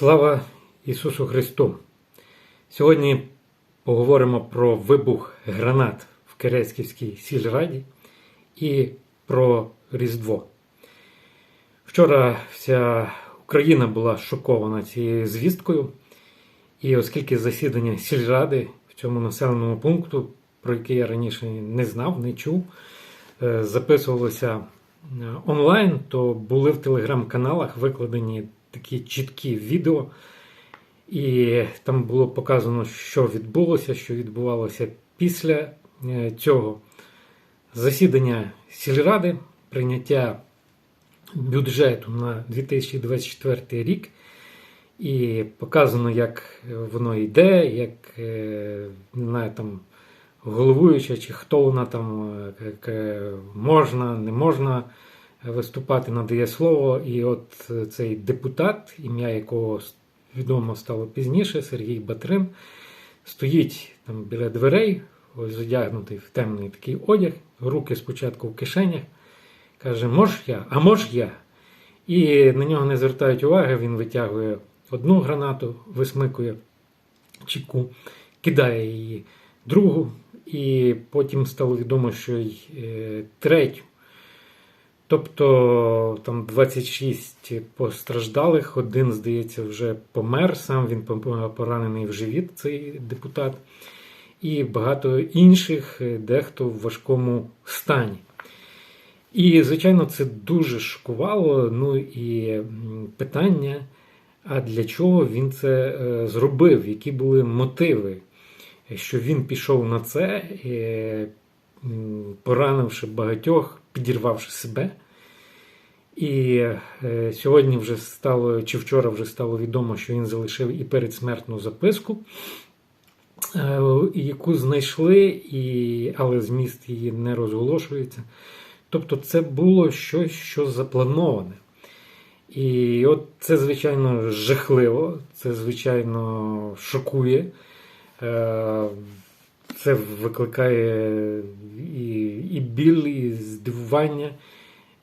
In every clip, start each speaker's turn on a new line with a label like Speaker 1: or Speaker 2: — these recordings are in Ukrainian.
Speaker 1: Слава Ісусу Христу! Сьогодні поговоримо про вибух гранат в Керецьківській сільраді і про Різдво. Вчора вся Україна була шокована цією звісткою, і оскільки засідання сільради в цьому населеному пункту, про який я раніше не знав, не чув, е, записувалося е, онлайн, то були в телеграм-каналах викладені такі чіткі відео, і там було показано, що відбулося, що відбувалося після е, цього засідання сільради, прийняття бюджету на 2024 рік. І показано, як воно йде, як е, не знаю, там головуюча, чи хто вона там е, можна, не можна виступати, надає слово. І от цей депутат, ім'я якого відомо стало пізніше, Сергій Батрин, стоїть там біля дверей, ось задягнутий в темний такий одяг, руки спочатку в кишенях, каже: Мож я, а мож я. І на нього не звертають уваги, він витягує одну гранату, висмикує чеку, кидає її другу, і потім стало відомо, що й е, третю. Тобто там 26 постраждалих, один, здається, вже помер, сам він поранений в живіт, цей депутат, і багато інших, е, дехто в важкому стані. І, звичайно, це дуже шокувало. Ну і питання, а для чого він це е, зробив, які були мотиви, що він пішов на це, е, поранивши багатьох, підірвавши себе. І е, сьогодні вже стало, чи вчора вже стало відомо, що він залишив і передсмертну записку, е, яку знайшли, і, але зміст її не розголошується. Тобто це було щось, що заплановане. І от це, звичайно, жахливо, це, звичайно, шокує. Е, Це викликає і, і біль, і здивування.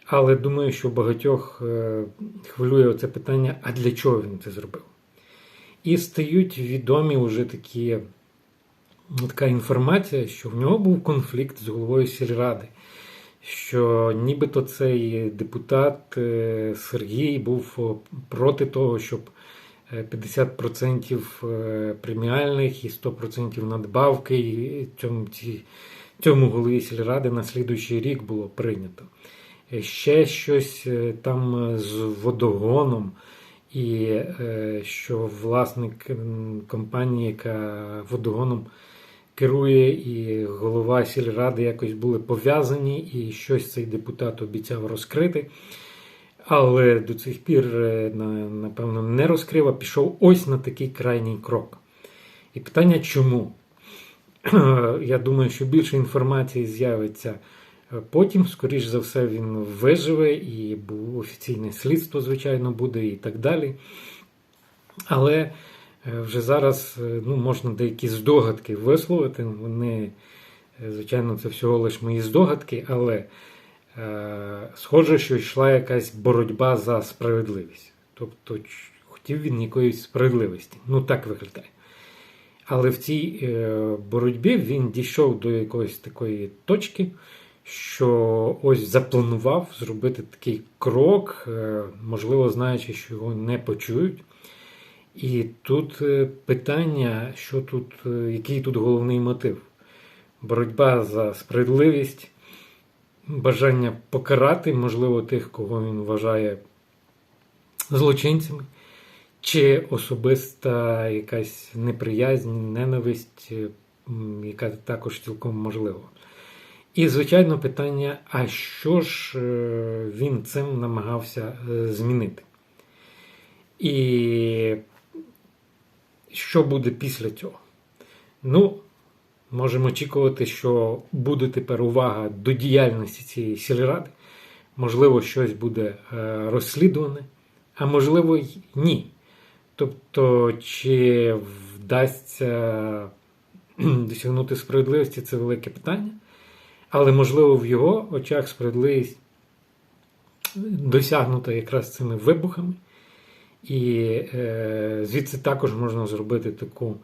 Speaker 1: Але думаю, що багатьох е, хвилює це питання, а для чого він це зробив? І стають відомі вже такі, така інформація, що в нього був конфлікт з головою сільради, що нібито цей депутат е, Сергій був проти того, щоб е, 50% е, преміальних і 100% надбавки і цьому, ці- цьому голові сільради на слідуючий рік було прийнято. Е, Ще щось е, там е, з водогоном, і е, що власник компанії, яка водогоном керує, і голова сільради якось були пов'язані, і щось цей депутат обіцяв розкрити. Але до цих пір, е, напевно, не розкрив, а пішов ось на такий крайній крок. І питання чому? Я думаю, що більше інформації з'явиться е, потім. Скоріш за все, він виживе, і офіційне слідство, звичайно, буде і так далі. Але е, вже зараз ну, можна деякі здогадки висловити. Вони, звичайно, це всього лише мої здогадки, але схоже, що йшла якась боротьба за справедливість. Тобто, хотів він якоїсь справедливості. Ну, так виглядає. Але в цій е, боротьбі він дійшов до якоїсь такої точки, що ось запланував зробити такий крок, е, можливо, знаючи, що його не почують. І тут е, питання, що тут, е, який тут головний мотив? Боротьба за справедливість, бажання покарати, можливо, тих, кого він вважає злочинцями, чи особиста якась неприязнь, ненависть, е, яка також цілком можлива. І, звичайно, питання: а що ж е, він цим намагався е, змінити? І що буде після цього? Ну, можемо очікувати, що буде тепер увага до діяльності цієї сільради. Можливо, щось буде е, розслідуване, а можливо, й ні. Тобто, чи вдасться досягнути справедливості, це велике питання. Але, можливо, в його очах справедливість досягнута якраз цими вибухами. І е, звідси також можна зробити таку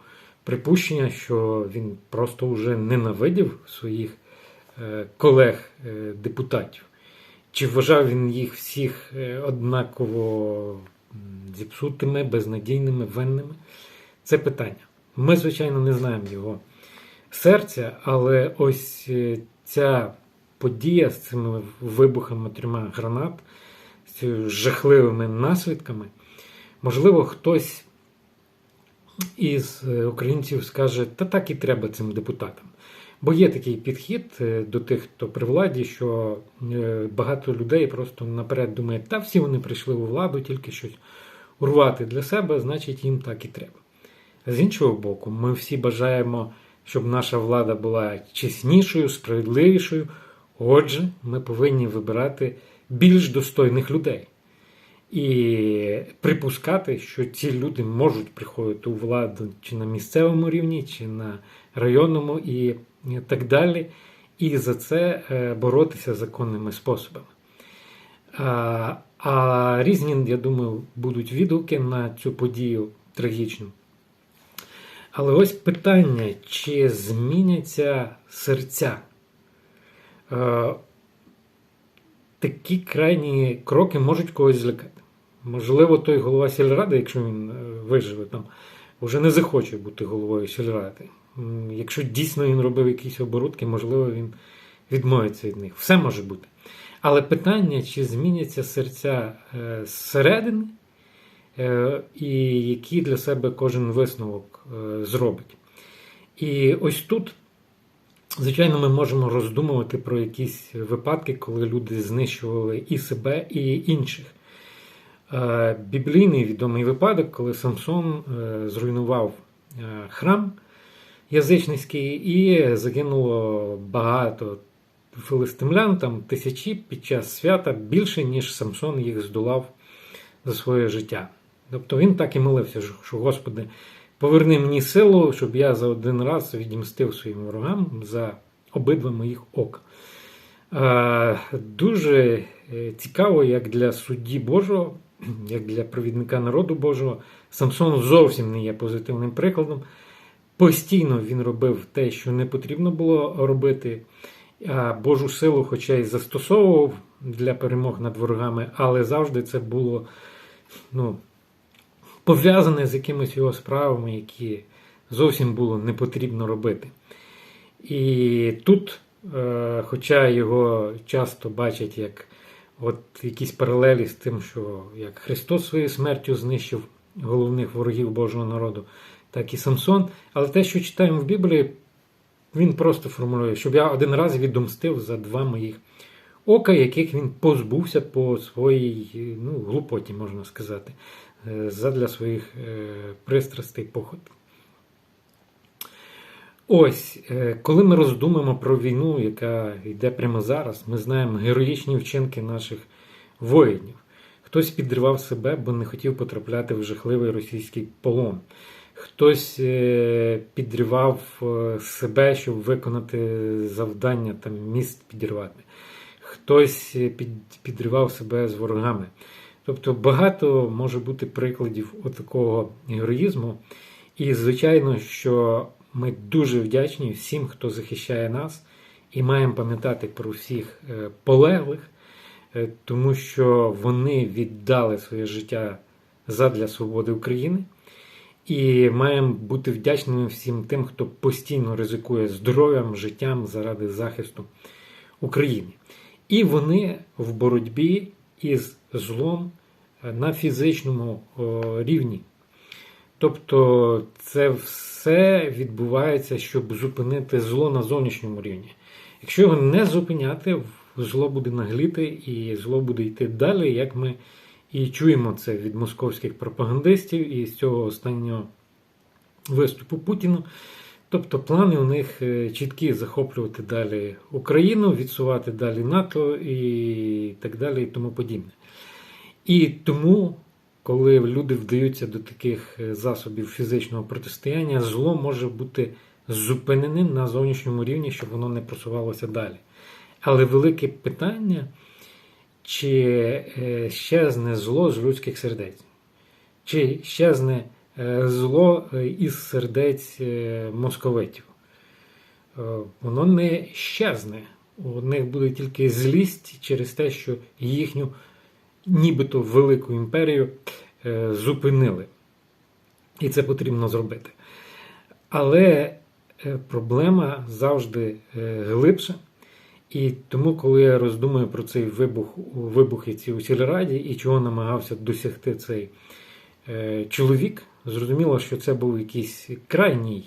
Speaker 1: припущення, що він просто вже ненавидів своїх е, колег-депутатів. Чи вважав він їх всіх е, однаково зіпсутими, безнадійними, винними? Це питання. Ми, звичайно, не знаємо його серця, але ось е, ця подія з цими вибухами трьома гранат, з жахливими наслідками, можливо, хтось із е, українців скаже, та так і треба цим депутатам. Бо є такий підхід е, до тих, хто при владі, що е, багато людей просто наперед думають, та всі вони прийшли у владу, тільки щось урвати для себе, значить їм так і треба. З іншого боку, ми всі бажаємо, щоб наша влада була чеснішою, справедливішою. Отже, ми повинні вибирати більш достойних людей і припускати, що ці люди можуть приходити у владу чи на місцевому рівні, чи на районному і так далі, і за це е, боротися законними способами. А, різні, я думаю, будуть відгуки на цю подію трагічну. Але ось питання, чи зміняться серця? Е, Такі крайні кроки можуть когось злякати. Можливо, той голова сільради, якщо він е, виживе там, вже не захоче бути головою сільради. Якщо дійсно він робив якісь оборудки, можливо, він відмовиться від них. Все може бути. Але питання, чи зміняться серця е, зсередини, е, і який для себе кожен висновок зробить. І ось тут, звичайно, ми можемо роздумувати про якісь випадки, коли люди знищували і себе, і інших. Е, Біблійний відомий випадок, коли Самсон е, зруйнував е, храм язичницький і загинуло багато филистимлян, там тисячі під час свята більше, ніж Самсон їх здолав за своє життя. Тобто він так і молився, що- Господи, поверни мені силу, щоб я за один раз відімстив своїм ворогам за обидва моїх ока. Дуже цікаво, як для судді Божого, як для провідника народу Божого, Самсон зовсім не є позитивним прикладом. Постійно він робив те, що не потрібно було робити. А Божу силу, хоча й застосовував для перемог над ворогами, але завжди це було ну, пов'язане з якимись його справами, які зовсім було не потрібно робити. І тут, е, хоча його часто бачать як от якісь паралелі з тим, що як Христос своєю смертю знищив головних ворогів Божого народу, так і Самсон. Але те, що читаємо в Біблії, він просто формулює, щоб я один раз відомстив за два моїх ока, яких він позбувся по своїй ну, глупоті, можна сказати, е, задля своїх е, пристрастей похот. Ось, е, коли ми роздумаємо про війну, яка йде прямо зараз, ми знаємо героїчні вчинки наших воїнів. Хтось підривав себе, бо не хотів потрапляти в жахливий російський полон. Хтось е, підривав е, себе, щоб виконати завдання, там міст підірвати. Хтось підривав себе з ворогами. Тобто багато може бути прикладів такого героїзму. І, звичайно, що ми дуже вдячні всім, хто захищає нас, і маємо пам'ятати про всіх е, полеглих, е, тому що вони віддали своє життя задля свободи України. І маємо бути вдячними всім тим, хто постійно ризикує здоров'ям, життям заради захисту України. І вони в боротьбі із злом е, на фізичному рівні. Тобто це все відбувається, щоб зупинити зло на зовнішньому рівні. Якщо його не зупиняти, зло буде нагліти і зло буде йти далі, як ми і чуємо це від московських пропагандистів і з цього останнього виступу Путіну. Тобто плани у них е, чіткі захоплювати далі Україну, відсувати далі НАТО і так далі, і тому подібне. І тому, коли люди вдаються до таких е, засобів фізичного протистояння, зло може бути зупиненим на зовнішньому рівні, щоб воно не просувалося далі. Але велике питання, чи е, щезне зло з людських сердець. чи щезне е, зло із сердець московитів? Воно не щезне. У них буде тільки злість через те, що їхню нібито велику імперію е, зупинили. І це потрібно зробити. Але е, проблема завжди е, глибша. І тому, коли я роздумую про цей вибух у вибухівці у сільраді і чого намагався досягти цей чоловік, зрозуміло, що це був якийсь крайній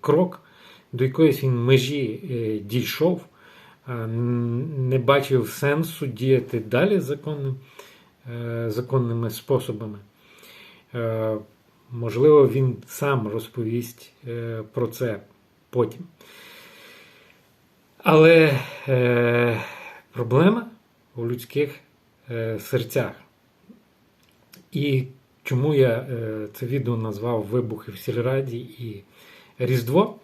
Speaker 1: крок, до якоїсь він межі дійшов, не бачив сенсу діяти далі законним, е, законними способами. Е, можливо, він сам розповість е, про це потім. Але е, проблема у людських е, серцях. І чому я е, це відео назвав Вибухи в сільраді і Різдво?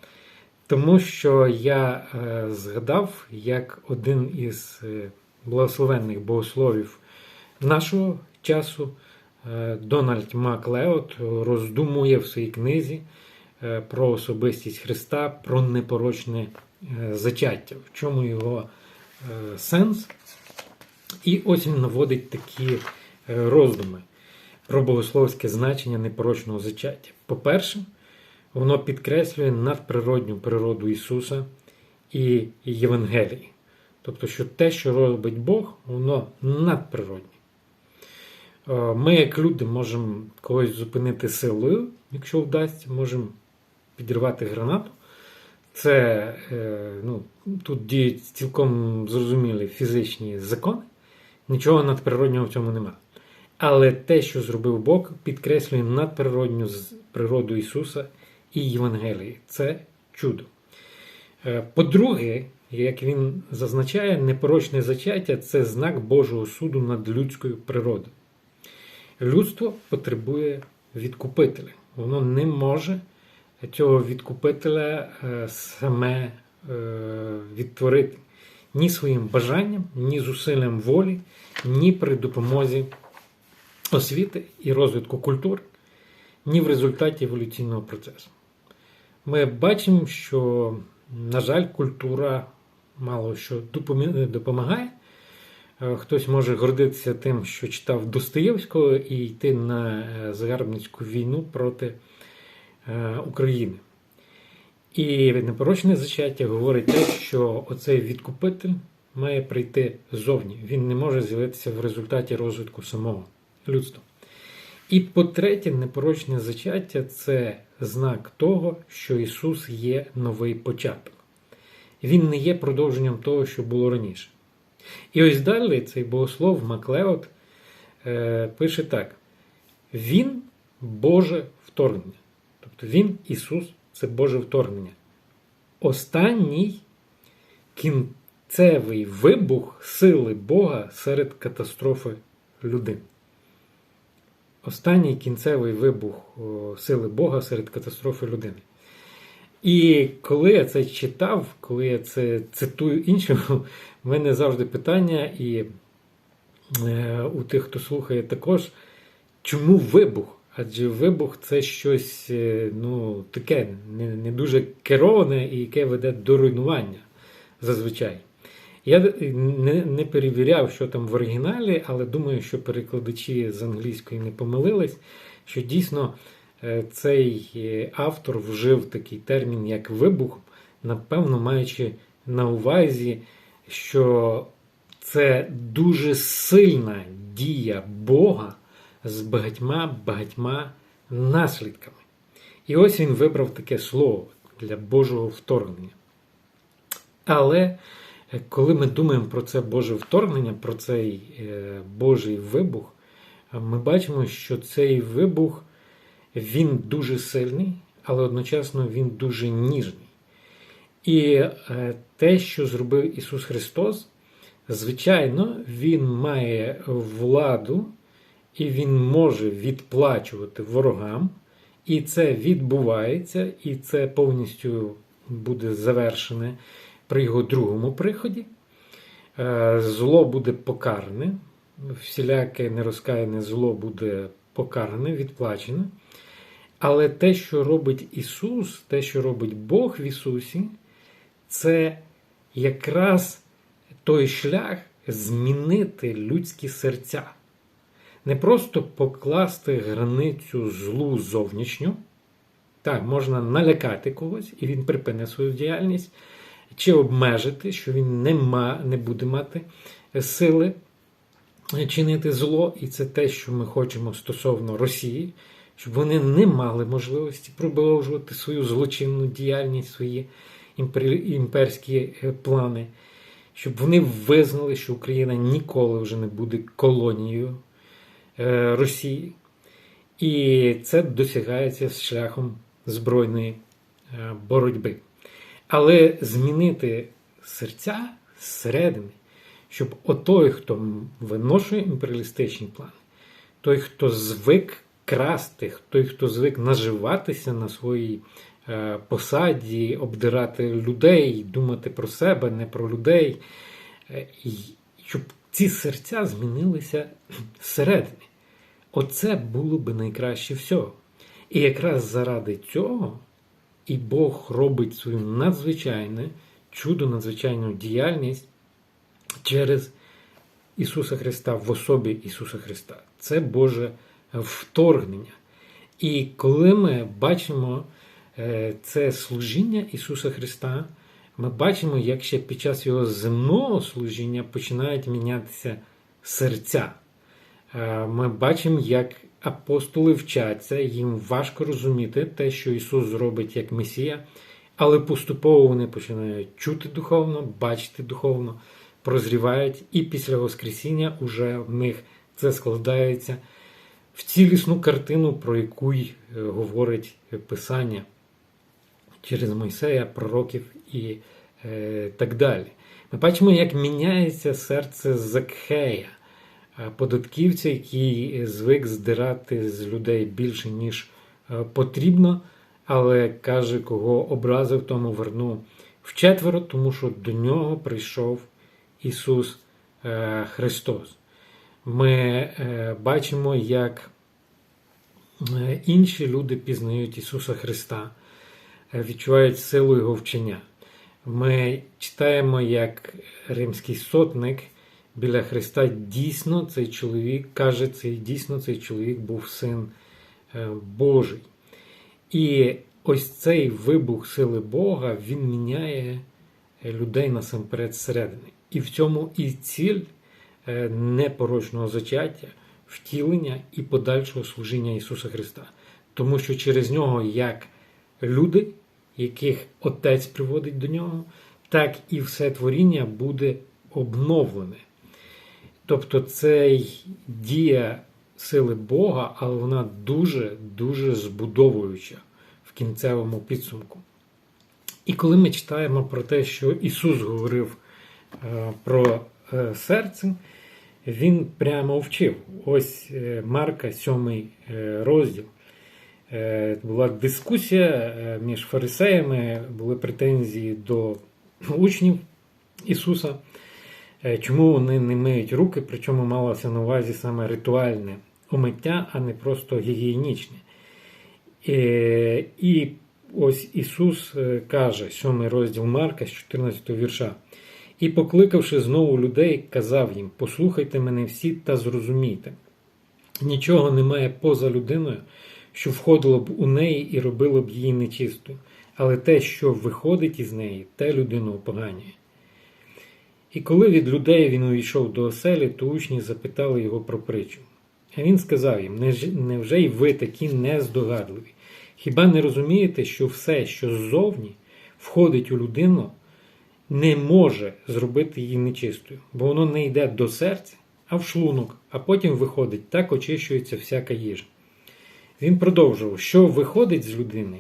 Speaker 1: Тому що я е, згадав, як один із е, благословенних богословів нашого часу, е, Дональд Маклеод, роздумує в своїй книзі про особистість Христа, про непорочне зачаття, в чому його сенс. І ось він наводить такі роздуми про богословське значення непорочного зачаття. По-перше, воно підкреслює надприродню природу Ісуса і Євангелії. Тобто, що те, що робить Бог, воно надприродне. Ми, як люди, можемо когось зупинити силою, якщо вдасться, можемо підірвати гранату. Це е, ну, тут діють цілком зрозумілі фізичні закони, нічого надприроднього в цьому немає. Але те, що зробив Бог, підкреслює надприродню природу Ісуса і Євангелії. Це чудо. Е, По-друге, як він зазначає, непорочне зачаття це знак Божого суду над людською природою. Людство потребує відкупителя. Воно не може цього відкупителя е, саме е, відтворити ні своїм бажанням, ні зусиллям волі, ні при допомозі освіти і розвитку культури, ні в результаті еволюційного процесу. Ми бачимо, що, на жаль, культура мало що допомагає. Е, Хтось може гордитися тим, що читав Достоєвського і йти на е, загарбницьку війну проти е, України. І непорочне зачаття говорить те, що оцей відкупитель має прийти ззовні. Він не може з'явитися в результаті розвитку самого людства. І по-третє, непорочне зачаття це знак того, що Ісус є новий початок. Він не є продовженням того, що було раніше. І ось далі цей богослов Маклеод е, пише так: Він Боже вторгнення. Тобто Він, Ісус, це Боже вторгнення. Останній кінцевий вибух сили Бога серед катастрофи людини. Останній кінцевий вибух сили Бога серед катастрофи людини. І коли я це читав, коли я це цитую іншим, в мене завжди питання, і е, у тих, хто слухає, також, чому вибух? Адже вибух це щось е, ну, таке не дуже кероване і яке веде до руйнування зазвичай. Я не, не перевіряв, що там в оригіналі, але думаю, що перекладачі з англійської не помилились, що дійсно е, цей е, автор вжив такий термін, як вибух, напевно, маючи на увазі, що це дуже сильна дія Бога з багатьма багатьма наслідками. І ось він вибрав таке слово для Божого вторгнення. Але коли ми думаємо про це Боже вторгнення, про цей е, Божий вибух, ми бачимо, що цей вибух він дуже сильний, але одночасно він дуже ніжний. І е, те, що зробив Ісус Христос, звичайно, Він має владу і Він може відплачувати ворогам, і це відбувається, і це повністю буде завершене при його другому приході. Е, Зло буде покаране, всіляке нерозкаяне зло буде покаране, відплачене. Але те, що робить Ісус, те, що робить Бог в Ісусі, це якраз той шлях змінити людські серця. Не просто покласти границю злу зовнішню. Так, можна налякати когось, і він припине свою діяльність, чи обмежити, що він не, ма, не буде мати сили чинити зло, і це те, що ми хочемо стосовно Росії, щоб вони не мали можливості продовжувати свою злочинну діяльність, свої імперські е, плани, щоб вони визнали, що Україна ніколи вже не буде колонією е, Росії. І це досягається шляхом збройної е, боротьби. Але змінити серця зсередини, щоб отой, хто виношує імперіалістичні плани, той, хто звик красти, той, хто звик наживатися на своїй е, посаді, обдирати людей, думати про себе, не про людей, е, щоб ці серця змінилися зсередини. Оце було би найкраще всього. І якраз заради цього і Бог робить свою надзвичайне чудо, надзвичайну діяльність через Ісуса Христа в особі Ісуса Христа. Це Боже вторгнення. І коли ми бачимо е, це служіння Ісуса Христа, ми бачимо, як ще під час Його земного служіння починають мінятися серця. Е, ми бачимо, як апостоли вчаться, їм важко розуміти те, що Ісус зробить як Месія, але поступово вони починають чути духовно, бачити духовно, прозрівають, і після Воскресіння уже в них це складається в цілісну картину, про яку й е, говорить Писання через Мойсея, пророків і е, так далі. Ми бачимо, як міняється серце Закхея. Е, податківця, який звик здирати з людей більше, ніж е, потрібно, але каже, кого образив, тому верну вчетверо, тому що до нього прийшов Ісус е, Христос. Ми бачимо, як інші люди пізнають Ісуса Христа, відчувають силу Його вчення. Ми читаємо, як римський сотник біля Христа дійсно цей чоловік каже, цей дійсно цей чоловік був син е, Божий. І ось цей вибух сили Бога він міняє людей насамперед зсередини. І в цьому і ціль е, непорочного зачаття, втілення і подальшого служіння Ісуса Христа. Тому що через нього як люди, яких Отець приводить до нього, так і все творіння буде обновлене. Тобто це дія сили Бога, але вона дуже-дуже збудовуюча в кінцевому підсумку. І коли ми читаємо про те, що Ісус говорив е, про е, серце, Він прямо вчив. Ось е, Марка, 7 розділ. Була дискусія між фарисеями, були претензії до учнів Ісуса. Е, чому вони не миють руки, причому малося на увазі саме ритуальне умиття, а не просто гігієнічне. Е, і ось Ісус е, каже, 7 розділ Марка з 14 вірша. І, покликавши знову людей, казав їм: Послухайте мене всі та зрозумійте. Нічого немає поза людиною, що входило б у неї і робило б її нечистою, але те, що виходить із неї, те людину опоганює. І коли від людей він увійшов до оселі, то учні запитали його про притчу. А він сказав їм: невже й ви такі нездогадливі? Хіба не розумієте, що все, що ззовні входить у людину, не може зробити її нечистою, бо воно не йде до серця, а в шлунок, а потім виходить, так очищується всяка їжа. Він продовжував, що виходить з людини,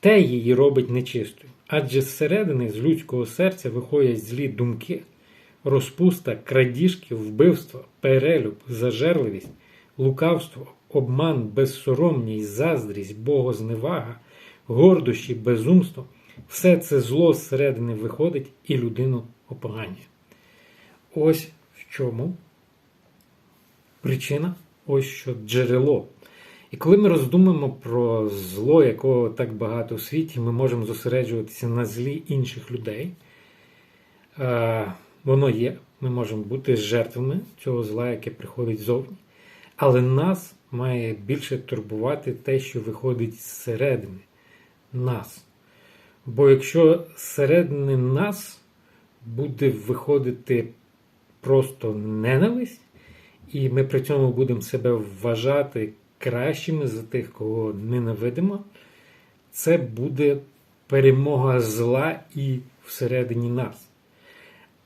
Speaker 1: те її робить нечистою. Адже зсередини з людського серця виходять злі думки, розпуста, крадіжки, вбивство, перелюб, зажерливість, лукавство, обман, безсоромність, заздрість, богозневага, гордощі, безумство все це зло зсередини виходить і людину опоганює. Ось в чому причина, ось що джерело. І коли ми роздумуємо про зло, якого так багато у світі, ми можемо зосереджуватися на злі інших людей. Е, Воно є, ми можемо бути жертвами цього зла, яке приходить ззовні. Але нас має більше турбувати те, що виходить зсередини нас. Бо якщо зсередини нас буде виходити просто ненависть, і ми при цьому будемо себе вважати кращими за тих, кого ненавидимо, це буде перемога зла і всередині нас.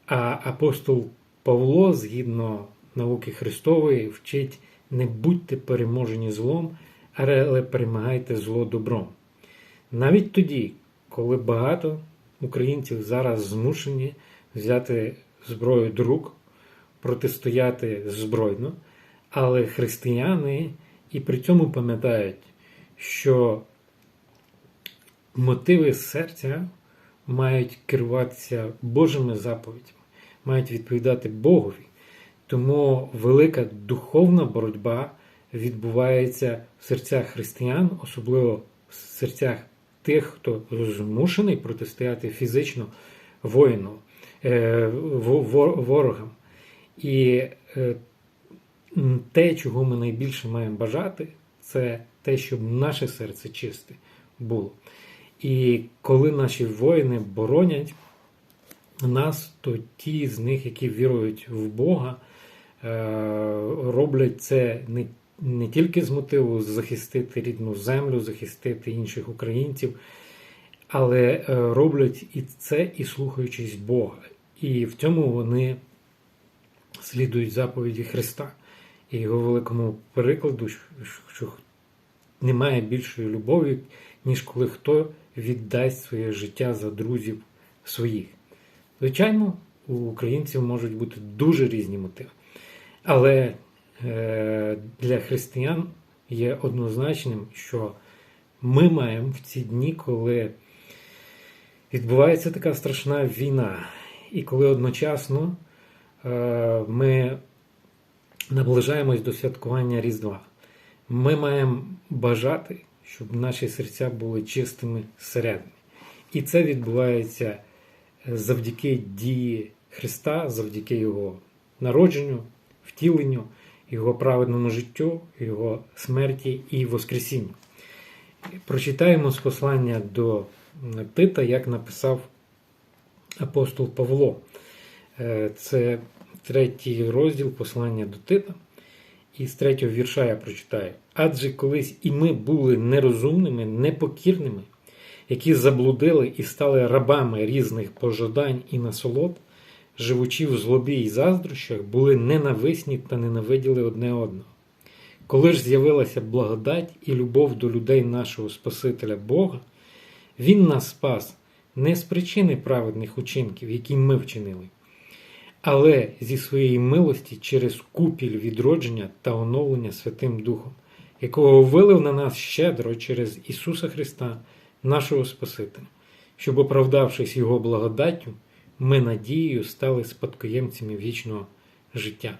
Speaker 1: А апостол Павло, згідно науки Христової, вчить не будьте переможені злом, але перемагайте зло добром. Навіть тоді, коли багато українців зараз змушені взяти зброю до рук, протистояти збройно, але християни і при цьому пам'ятають, що мотиви серця мають керуватися Божими заповідями, мають відповідати Богові. Тому велика духовна боротьба відбувається в серцях християн, особливо в серцях тих, хто змушений протистояти фізично воїну, е, ворогам. І е, те, чого ми найбільше маємо бажати, це те, щоб наше серце чисте було. І коли наші воїни боронять нас, то ті з них, які вірують в Бога, е, роблять це не не тільки з мотиву захистити рідну землю, захистити інших українців, але е, роблять і це, і слухаючись Бога. І в цьому вони слідують заповіді Христа і його великому перекладу, що немає більшої любові, ніж коли хто віддасть своє життя за друзів своїх. Звичайно, у українців можуть бути дуже різні мотиви. Але е, для християн є однозначним, що ми маємо в ці дні, коли відбувається така страшна війна, і коли одночасно е, ми наближаємось до святкування Різдва. Ми маємо бажати, щоб наші серця були чистими зсередини. І це відбувається завдяки дії Христа, завдяки Його народженню, втіленню, Його праведному життю, Його смерті і Воскресінню. Прочитаємо з послання до Тита, як написав апостол Павло. Е, це третій розділ послання до Тита. І з третього вірша я прочитаю. Адже колись і ми були нерозумними, непокірними, які заблудили і стали рабами різних пожадань і насолод, живучи в злобі і заздрощах, були ненависні та ненавиділи одне одного. Коли ж з'явилася благодать і любов до людей нашого Спасителя Бога, Він нас спас не з причини праведних учинків, які ми вчинили але зі своєї милості через купіль відродження та оновлення Святим Духом, якого вилив на нас щедро через Ісуса Христа, нашого Спасителя, щоб, оправдавшись Його благодаттю, ми надією стали спадкоємцями вічного життя.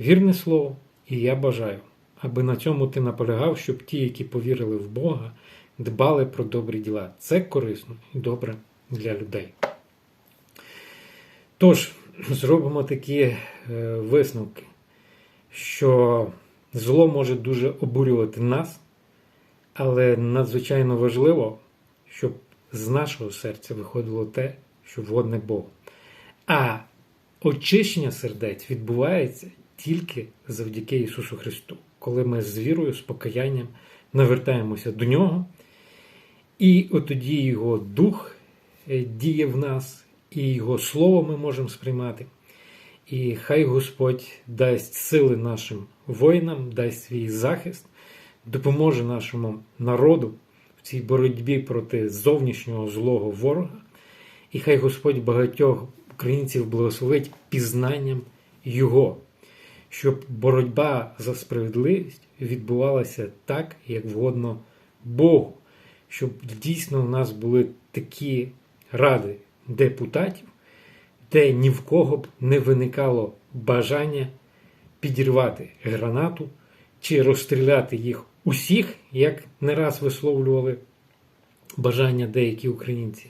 Speaker 1: Вірне слово, і я бажаю, аби на цьому ти наполягав, щоб ті, які повірили в Бога, дбали про добрі діла. Це корисно і добре для людей. Тож, зробимо такі е, висновки, що зло може дуже обурювати нас, але надзвичайно важливо, щоб з нашого серця виходило те, що вгодне Богу. А очищення сердець відбувається тільки завдяки Ісусу Христу, коли ми з вірою, з покаянням навертаємося до Нього, і тоді Його Дух е, діє в нас і Його Слово ми можемо сприймати. І хай Господь дасть сили нашим воїнам, дасть свій захист, допоможе нашому народу в цій боротьбі проти зовнішнього злого ворога. І хай Господь багатьох українців благословить пізнанням Його, щоб боротьба за справедливість відбувалася так, як вгодно Богу, щоб дійсно в нас були такі ради депутатів, де ні в кого б не виникало бажання підірвати гранату чи розстріляти їх усіх, як не раз висловлювали бажання деякі українці,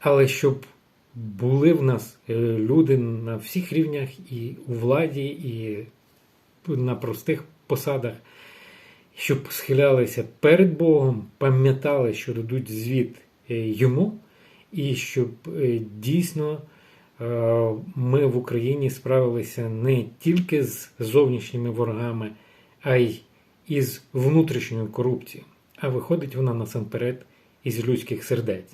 Speaker 1: але щоб були в нас е, люди на всіх рівнях і у владі, і на простих посадах, щоб схилялися перед Богом, пам'ятали, що дадуть звіт е, йому, і щоб е, дійсно е, ми в Україні справилися не тільки з зовнішніми ворогами, а й із внутрішньою корупцією. А виходить вона насамперед із людських сердець.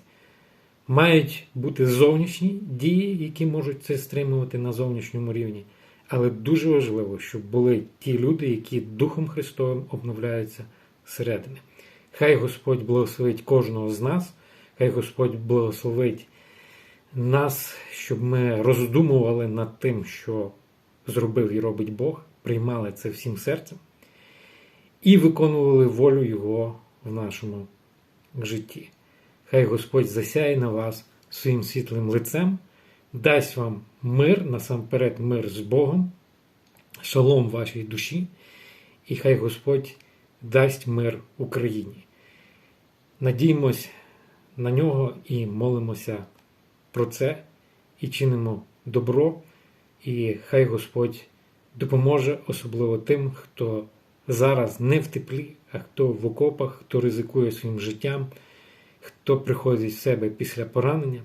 Speaker 1: Мають бути зовнішні дії, які можуть це стримувати на зовнішньому рівні. Але дуже важливо, щоб були ті люди, які Духом Христовим обновляються зсередини. Хай Господь благословить кожного з нас, хай Господь благословить нас, щоб ми роздумували над тим, що зробив і робить Бог, приймали це всім серцем і виконували волю Його в нашому житті. Хай Господь засяє на вас своїм світлим лицем, дасть вам мир, насамперед мир з Богом, шалом вашій душі, і хай Господь дасть мир Україні. Надіймось на нього і молимося про це, і чинимо добро, і хай Господь допоможе особливо тим, хто зараз не в теплі, а хто в окопах, хто ризикує своїм життям, хто приходить в себе після поранення.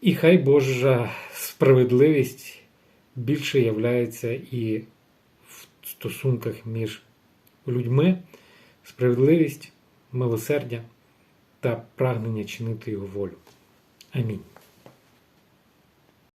Speaker 1: І хай Божа справедливість більше являється і в стосунках між людьми, справедливість, милосердя та прагнення чинити його волю. Амінь.